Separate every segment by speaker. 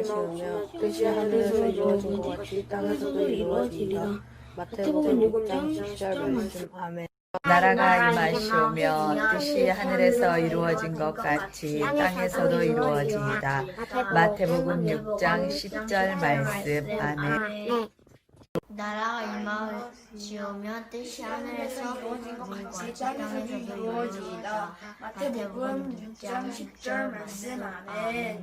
Speaker 1: 임하시오며 뜻이 하늘에서 이루어진 것 같이 땅에서도 이루어지리라. 마태복음 6장 10절 말씀 아멘.
Speaker 2: 나라가 임하시오며 뜻이 하늘에서 이루어진 것 같이 땅에서도 이루어지이다. 마태복음 6장 10절 말씀 아멘.
Speaker 3: 나라가 임하시오며 뜻이 하늘에서 이루어진 것 같이 땅에서도 이루어지이다. 마태복음 6장 10절 말씀 아멘.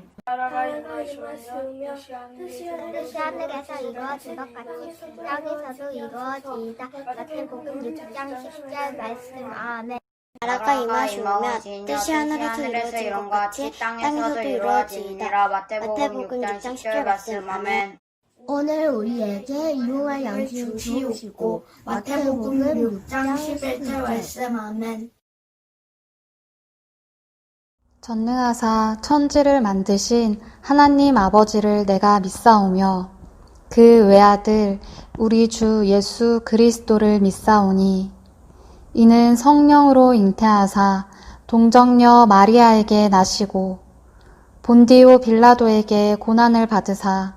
Speaker 4: 뜻이 하늘에서 이루어진 것 같이 땅에서도 이루어지이다. 마태복음 6장 10절 말씀 아멘.
Speaker 5: 나라가 임하시오며 뜻이 하늘에서 이루어진 것 같이 땅에서도 이루어지이다. 마태복음 6장 10절 말씀 아멘.
Speaker 4: 오늘 우리에게 일용할 양식을 주시고 마태복음 6장 11절 말씀 아멘.
Speaker 6: 전능하사 천지를 만드신 하나님 아버지를 내가 믿사오며 그 외아들 우리 주 예수 그리스도를 믿사오니 이는 성령으로 잉태하사 동정녀 마리아에게 나시고 본디오 빌라도에게 고난을 받으사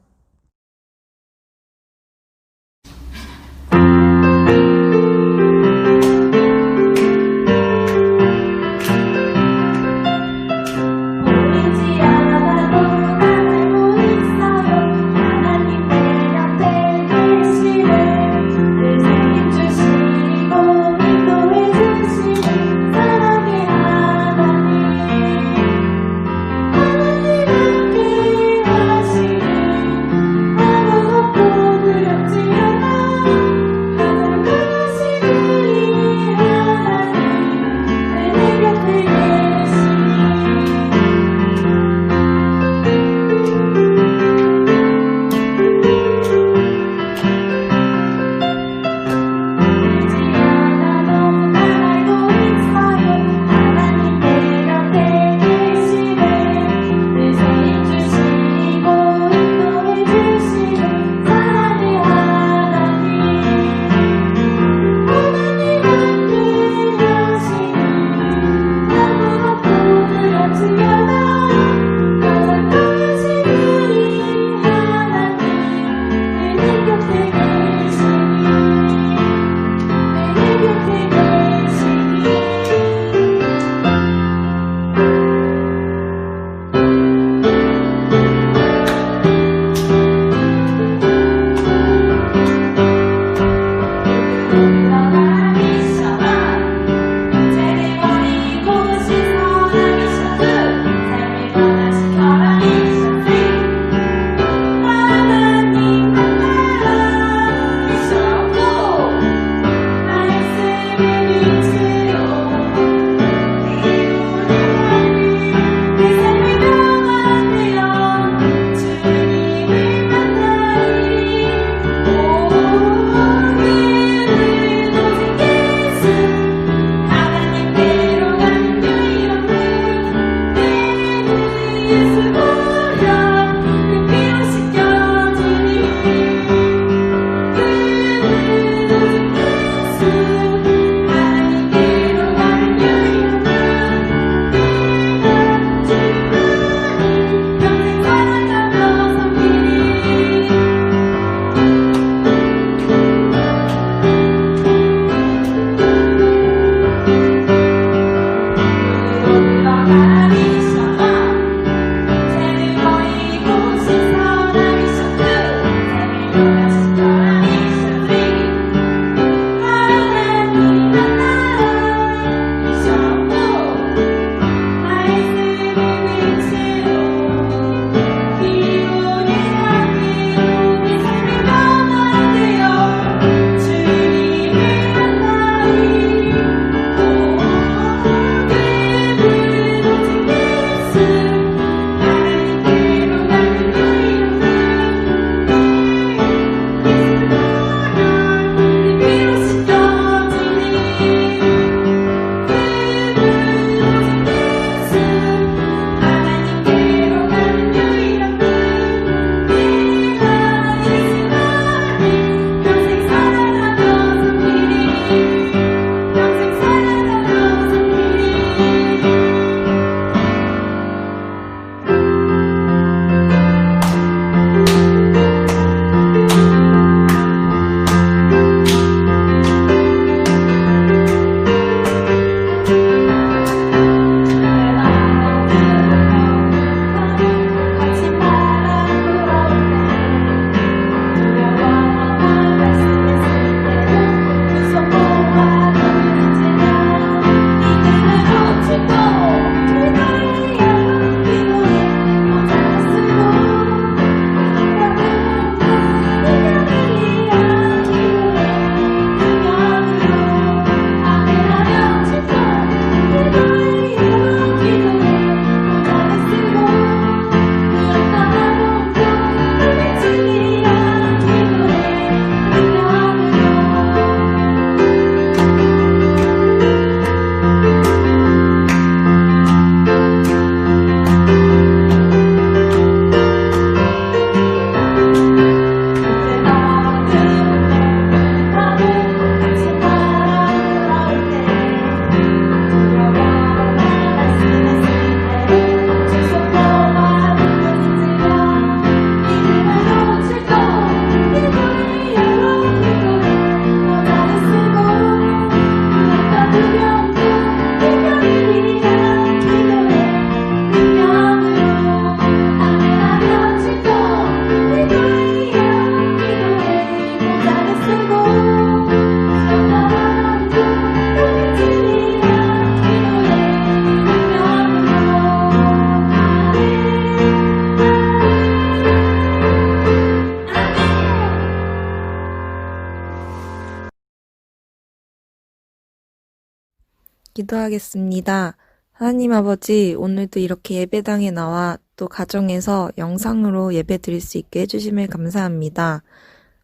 Speaker 7: 기도하겠습니다. 하나님 아버지, 오늘도 이렇게 예배당에 나와 또 가정에서 영상으로 예배 드릴 수 있게 해주심을 감사합니다.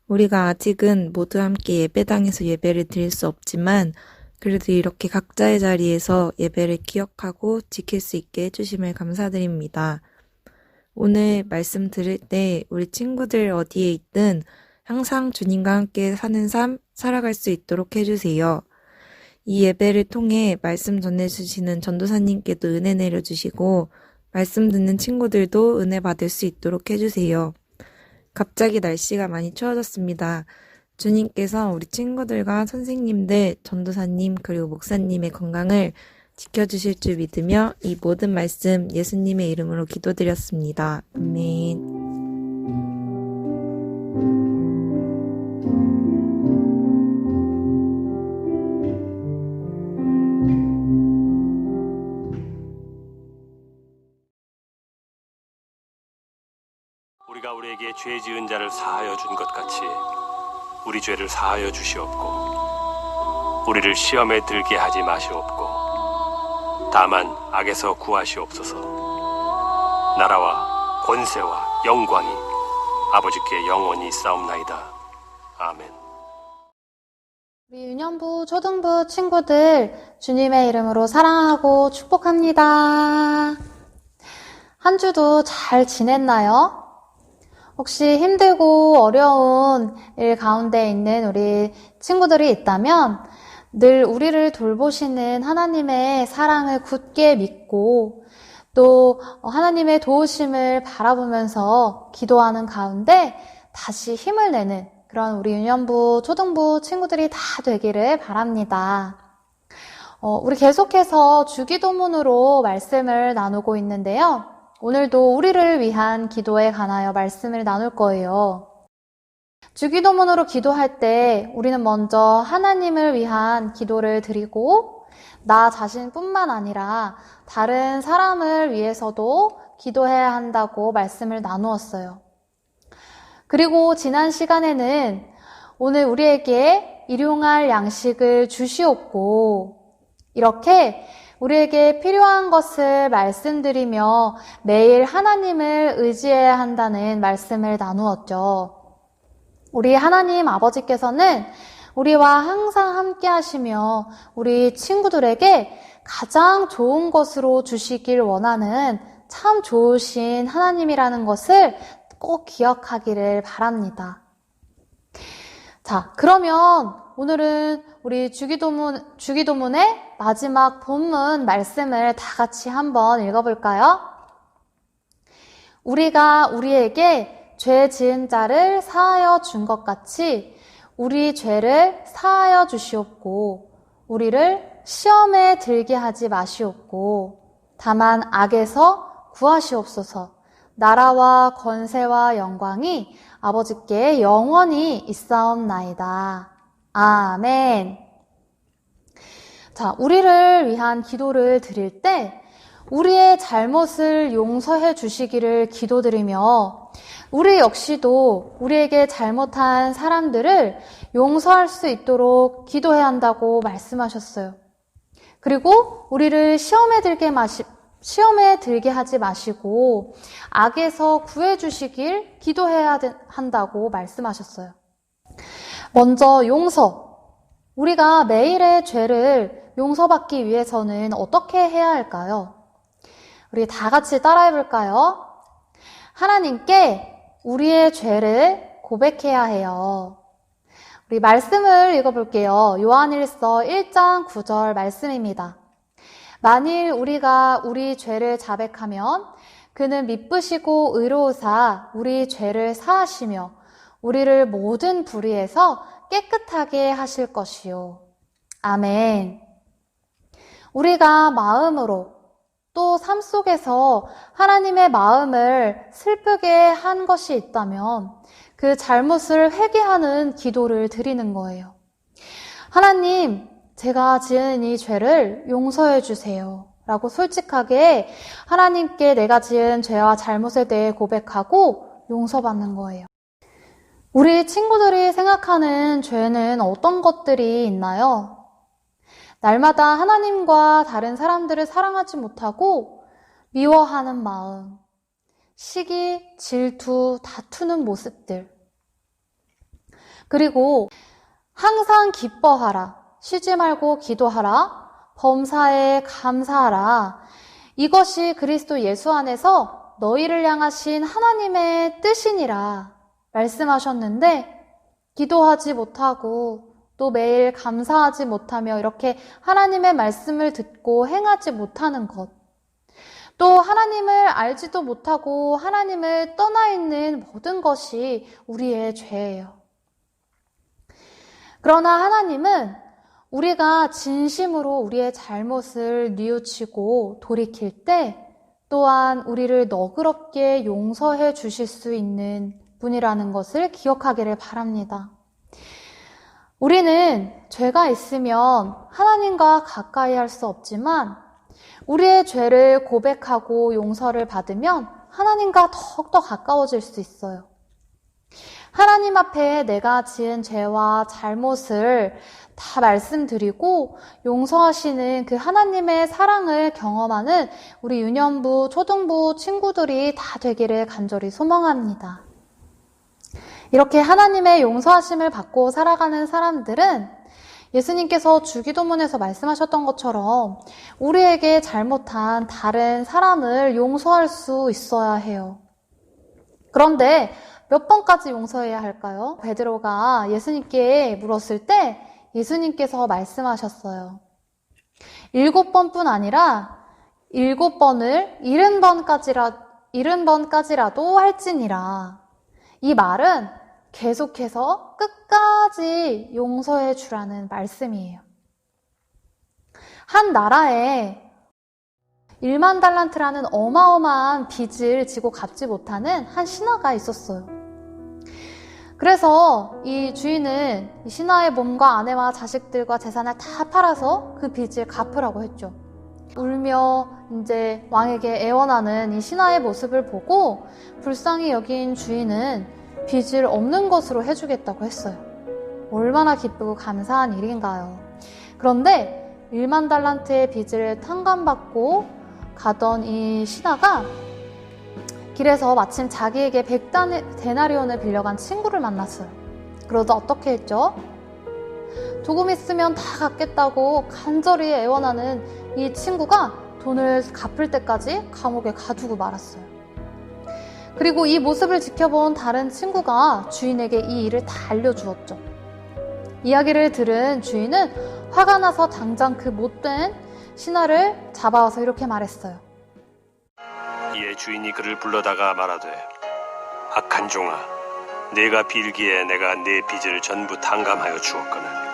Speaker 7: 우리가 아직은 모두 함께 예배당에서 예배를 드릴 수 없지만, 그래도 이렇게 각자의 자리에서 예배를 기억하고 지킬 수 있게 해주심을 감사드립니다. 오늘 말씀 들을 때 우리 친구들 어디에 있든 항상 주님과 함께 사는 삶 살아갈 수 있도록 해주세요. 이 예배를 통해 말씀 전해주시는 전도사님께도 은혜 내려주시고 말씀 듣는 친구들도 은혜 받을 수 있도록 해주세요. 갑자기 날씨가 많이 추워졌습니다. 주님께서 우리 친구들과 선생님들, 전도사님, 그리고 목사님의 건강을 지켜주실 줄 믿으며 이 모든 말씀 예수님의 이름으로 기도드렸습니다. 아멘.
Speaker 8: 우리에게 죄 지은 자를 사하여 준 것 같이 우리 죄를 사하여 주시옵고 우리를 시험에 들게 하지 마시옵고 다만 악에서 구하시옵소서 나라와 권세와 영광이 아버지께 영원히 싸움나이다 아멘
Speaker 6: 우리 유년부, 초등부 친구들 주님의 이름으로 사랑하고 축복합니다. 한 주도 잘 지냈나요? 혹시 힘들고 어려운 일 가운데 있는 우리 친구들이 있다면 늘 우리를 돌보시는 하나님의 사랑을 굳게 믿고 또 하나님의 도우심을 바라보면서 기도하는 가운데 다시 힘을 내는 그런 우리 유년부, 초등부 친구들이 다 되기를 바랍니다. 어, 우리 계속해서 주기도문으로 말씀을 나누고 있는데요. 오늘도 우리를 위한 기도에 관하여 말씀을 나눌 거예요. 주기도문으로 기도할 때 우리는 먼저 하나님을 위한 기도를 드리고 나 자신뿐만 아니라 다른 사람을 위해서도 기도해야 한다고 말씀을 나누었어요. 그리고 지난 시간에는 오늘 우리에게 일용할 양식을 주시옵고 이렇게 우리에게 필요한 것을 말씀드리며 매일 하나님을 의지해야 한다는 말씀을 나누었죠. 우리 하나님 아버지께서는 우리와 항상 함께 하시며 우리 친구들에게 가장 좋은 것으로 주시길 원하는 참 좋으신 하나님이라는 것을 꼭 기억하기를 바랍니다. 자, 그러면 오늘은 우리 주기도문, 주기도문의 마지막 본문 말씀을 다 같이 한번 읽어볼까요? 우리가 우리에게 죄 지은 자를 사하여 준 것 같이 우리 죄를 사하여 주시옵고 우리를 시험에 들게 하지 마시옵고 다만 악에서 구하시옵소서 나라와 권세와 영광이 아버지께 영원히 있사옵나이다. 아멘. 자, 우리를 위한 기도를 드릴 때 우리의 잘못을 용서해 주시기를 기도드리며 우리 역시도 우리에게 잘못한 사람들을 용서할 수 있도록 기도해야 한다고 말씀하셨어요. 그리고 우리를 시험에 들게 마시, 시험에 들게 하지 마시고 악에서 구해 주시길 기도해야 한다고 말씀하셨어요. 먼저 용서. 우리가 매일의 죄를 용서받기 위해서는 어떻게 해야 할까요? 우리 다 같이 따라해 볼까요? 하나님께 우리의 죄를 고백해야 해요. 우리 말씀을 읽어볼게요. 요한일서 1장 9절 말씀입니다. 만일 우리가 우리 죄를 자백하면 그는 미쁘시고 의로우사 우리 죄를 사하시며 우리를 모든 불의에서 깨끗하게 하실 것이요. 아멘. 우리가 마음으로 또 삶 속에서 하나님의 마음을 슬프게 한 것이 있다면 그 잘못을 회개하는 기도를 드리는 거예요. 하나님, 제가 지은 이 죄를 용서해 주세요. 라고 솔직하게 하나님께 내가 지은 죄와 잘못에 대해 고백하고 용서받는 거예요. 우리 친구들이 생각하는 죄는 어떤 것들이 있나요? 날마다 하나님과 다른 사람들을 사랑하지 못하고 미워하는 마음, 시기, 질투, 다투는 모습들. 그리고 항상 기뻐하라, 쉬지 말고 기도하라, 범사에 감사하라. 이것이 그리스도 예수 안에서 너희를 향하신 하나님의 뜻이니라 말씀하셨는데 기도하지 못하고 또 매일 감사하지 못하며 이렇게 하나님의 말씀을 듣고 행하지 못하는 것. 또 하나님을 알지도 못하고 하나님을 떠나 있는 모든 것이 우리의 죄예요. 그러나 하나님은 우리가 진심으로 우리의 잘못을 뉘우치고 돌이킬 때 또한 우리를 너그럽게 용서해 주실 수 있는 분이라는 것을 기억하기를 바랍니다. 우리는 죄가 있으면 하나님과 가까이 할 수 없지만 우리의 죄를 고백하고 용서를 받으면 하나님과 더욱더 가까워질 수 있어요. 하나님 앞에 내가 지은 죄와 잘못을 다 말씀드리고 용서하시는 그 하나님의 사랑을 경험하는 우리 유년부, 초등부 친구들이 다 되기를 간절히 소망합니다. 이렇게 하나님의 용서하심을 받고 살아가는 사람들은 예수님께서 주기도문에서 말씀하셨던 것처럼 우리에게 잘못한 다른 사람을 용서할 수 있어야 해요. 그런데 몇 번까지 용서해야 할까요? 베드로가 예수님께 물었을 때 예수님께서 말씀하셨어요. 일곱 번뿐 아니라 일곱 번을 일흔 번까지라, 일흔 번까지라도 할지니라. 이 말은 계속해서 끝까지 용서해 주라는 말씀이에요. 한 나라에 1만 달란트라는 어마어마한 빚을 지고 갚지 못하는 한 신하가 있었어요. 그래서 이 주인은 이 신하의 몸과 아내와 자식들과 재산을 다 팔아서 그 빚을 갚으라고 했죠. 울며 이제 왕에게 애원하는 이 신하의 모습을 보고 불쌍히 여긴 주인은 빚을 없는 것으로 해주겠다고 했어요. 얼마나 기쁘고 감사한 일인가요. 그런데 1만 달란트의 빚을 탕감받고 가던 이 신하가 길에서 마침 자기에게 100데나리온을 빌려간 친구를 만났어요. 그러다 어떻게 했죠? 조금 있으면 다 갚겠다고 간절히 애원하는 이 친구가 돈을 갚을 때까지 감옥에 가두고 말았어요. 그리고 이 모습을 지켜본 다른 친구가 주인에게 이 일을 다 알려주었죠. 이야기를 들은 주인은 화가 나서 당장 그 못된 신하를 잡아와서 이렇게 말했어요.
Speaker 8: 이에 주인이 그를 불러다가 말하되 악한 종아 내가 빌기에 내가 내 빚을 전부 탕감하여 주었거늘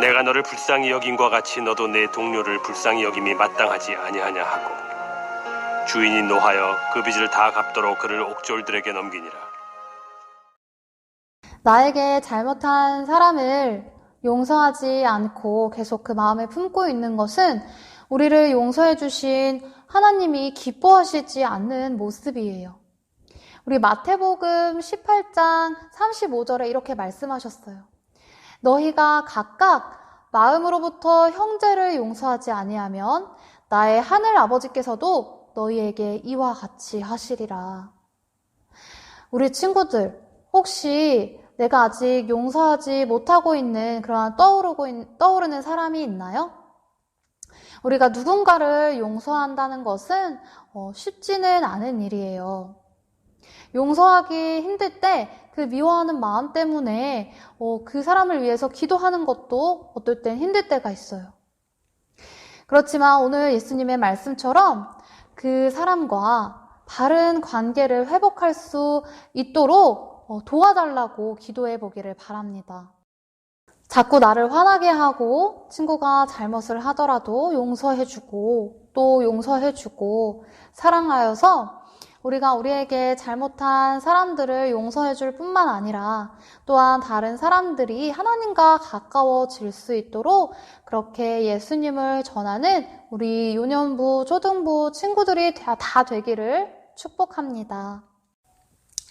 Speaker 8: 내가 너를 불쌍히 여긴과 같이 너도 내 동료를 불쌍히 여김이 마땅하지 아니하냐 하고 주인이 노하여 그 빚을 다 갚도록 그를 옥졸들에게 넘기니라
Speaker 6: 나에게 잘못한 사람을 용서하지 않고 계속 그 마음에 품고 있는 것은 우리를 용서해 주신 하나님이 기뻐하시지 않는 모습이에요. 우리 마태복음 18장 35절에 이렇게 말씀하셨어요. 너희가 각각 마음으로부터 형제를 용서하지 아니하면 나의 하늘 아버지께서도 너희에게 이와 같이 하시리라. 우리 친구들, 혹시 내가 아직 용서하지 못하고 있는 그러한 떠오르고 있, 떠오르는 사람이 있나요? 우리가 누군가를 용서한다는 것은 어, 쉽지는 않은 일이에요. 용서하기 힘들 때 그 미워하는 마음 때문에 어, 그 사람을 위해서 기도하는 것도 어떨 땐 힘들 때가 있어요. 그렇지만 오늘 예수님의 말씀처럼 그 사람과 바른 관계를 회복할 수 있도록 어, 도와달라고 기도해 보기를 바랍니다. 자꾸 나를 화나게 하고 친구가 잘못을 하더라도 용서해주고 또 용서해주고 사랑하여서 우리가 우리에게 잘못한 사람들을 용서해 줄 뿐만 아니라 또한 다른 사람들이 하나님과 가까워질 수 있도록 그렇게 예수님을 전하는 우리 유년부, 초등부 친구들이 다 되기를 축복합니다.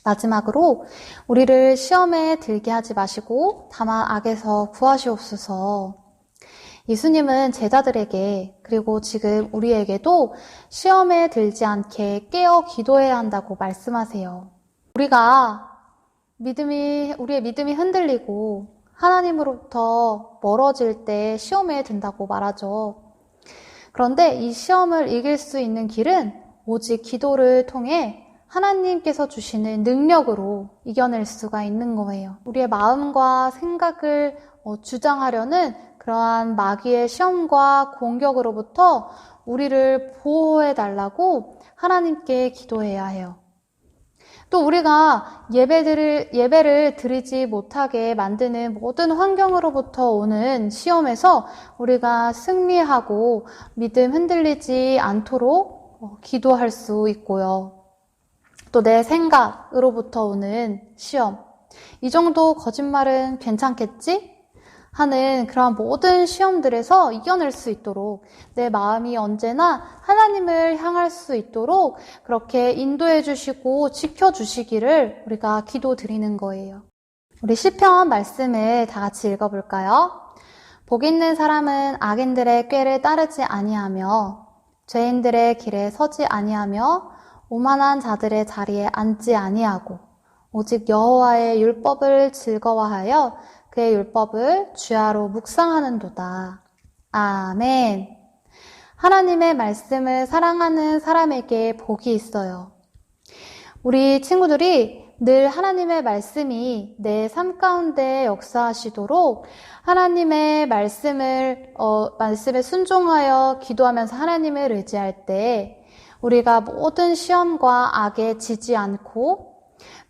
Speaker 6: 마지막으로 우리를 시험에 들게 하지 마시고 다만 악에서 구하시옵소서. 예수님은 제자들에게 그리고 지금 우리에게도 시험에 들지 않게 깨어 기도해야 한다고 말씀하세요. 우리가 믿음이, 우리의 믿음이 흔들리고 하나님으로부터 멀어질 때 시험에 든다고 말하죠. 그런데 이 시험을 이길 수 있는 길은 오직 기도를 통해 하나님께서 주시는 능력으로 이겨낼 수가 있는 거예요. 우리의 마음과 생각을 어, 주장하려는 그러한 마귀의 시험과 공격으로부터 우리를 보호해 달라고 하나님께 기도해야 해요. 또 우리가 예배들을, 예배를 드리지 못하게 만드는 모든 환경으로부터 오는 시험에서 우리가 승리하고 믿음 흔들리지 않도록 어, 기도할 수 있고요. 또 내 생각으로부터 오는 시험. 이 정도 거짓말은 괜찮겠지? 하는 그러한 모든 시험들에서 이겨낼 수 있도록 내 마음이 언제나 하나님을 향할 수 있도록 그렇게 인도해 주시고 지켜 주시기를 우리가 기도 드리는 거예요. 우리 시편 말씀을 다 같이 읽어 볼까요? 복 있는 사람은 악인들의 꾀를 따르지 아니하며 죄인들의 길에 서지 아니하며 오만한 자들의 자리에 앉지 아니하고 오직 여호와의 율법을 즐거워하여 그의 율법을 주야로 묵상하는도다. 아멘. 하나님의 말씀을 사랑하는 사람에게 복이 있어요. 우리 친구들이 늘 하나님의 말씀이 내 삶 가운데 역사하시도록 하나님의 말씀을, 어, 말씀에 순종하여 기도하면서 하나님을 의지할 때 우리가 모든 시험과 악에 지지 않고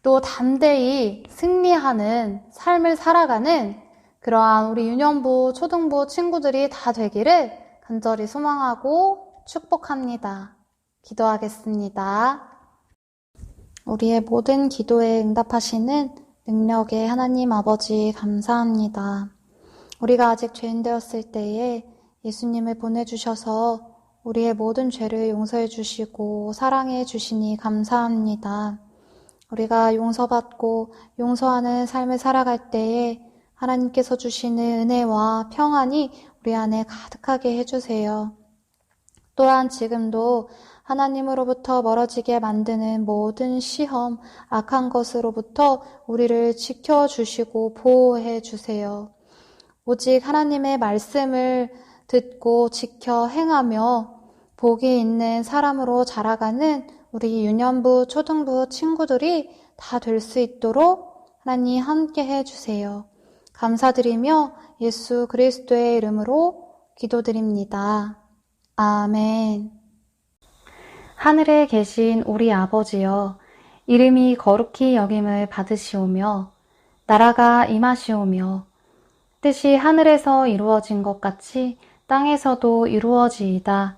Speaker 6: 또 담대히 승리하는 삶을 살아가는 그러한 우리 유년부, 초등부 친구들이 다 되기를 간절히 소망하고 축복합니다. 기도하겠습니다. 우리의 모든 기도에 응답하시는 능력의 하나님 아버지 감사합니다. 우리가 아직 죄인 되었을 때에 예수님을 보내주셔서 우리의 모든 죄를 용서해 주시고 사랑해 주시니 감사합니다. 우리가 용서받고 용서하는 삶을 살아갈 때에 하나님께서 주시는 은혜와 평안이 우리 안에 가득하게 해주세요. 또한 지금도 하나님으로부터 멀어지게 만드는 모든 시험, 악한 것으로부터 우리를 지켜주시고 보호해 주세요. 오직 하나님의 말씀을 듣고 지켜 행하며 복이 있는 사람으로 자라가는 우리 유년부, 초등부 친구들이 다 될 수 있도록 하나님 함께 해주세요. 감사드리며 예수 그리스도의 이름으로 기도드립니다. 아멘. 하늘에 계신 우리 아버지여, 이름이 거룩히 여김을 받으시오며, 나라가 임하시오며, 뜻이 하늘에서 이루어진 것 같이 땅에서도 이루어지이다.